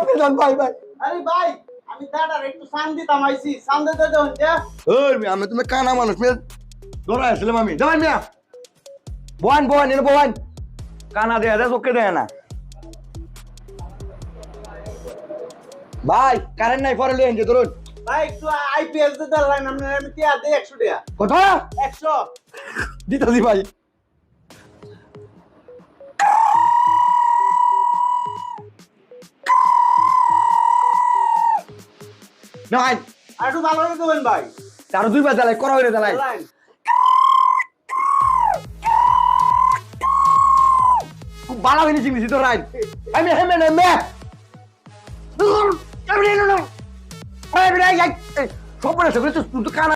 আপনি যান ভাই ভাই। আরে ভাই আমি দাদার একটু সান দিতাম আইছি সান দিতে দেন যে ওই মিয়া, আমি তুমি কানা মানুষ মিয়া। ধরা আসলাম আমি। যাবেন মিয়া। বহান বহান এনে বহান কানা দেয়া দেয় চোখে দেয় না। ভাই কারেন্ট নাই পরে লিয়ে ধরুন। ভাই একটু আইপিএস দিতে লাইন আমি টিয়া দেই 100 টাকা কত 100 দিতাছি ভাই। নাই আরও ভালো করে দেবেন ভাই। আরও দুইবার জ্বালাই করা হইলে জ্বালাই। ভালো হইনি চিংড়ি তো রাইন আমি হেমে না মে সব বলে সব তুই তো কানা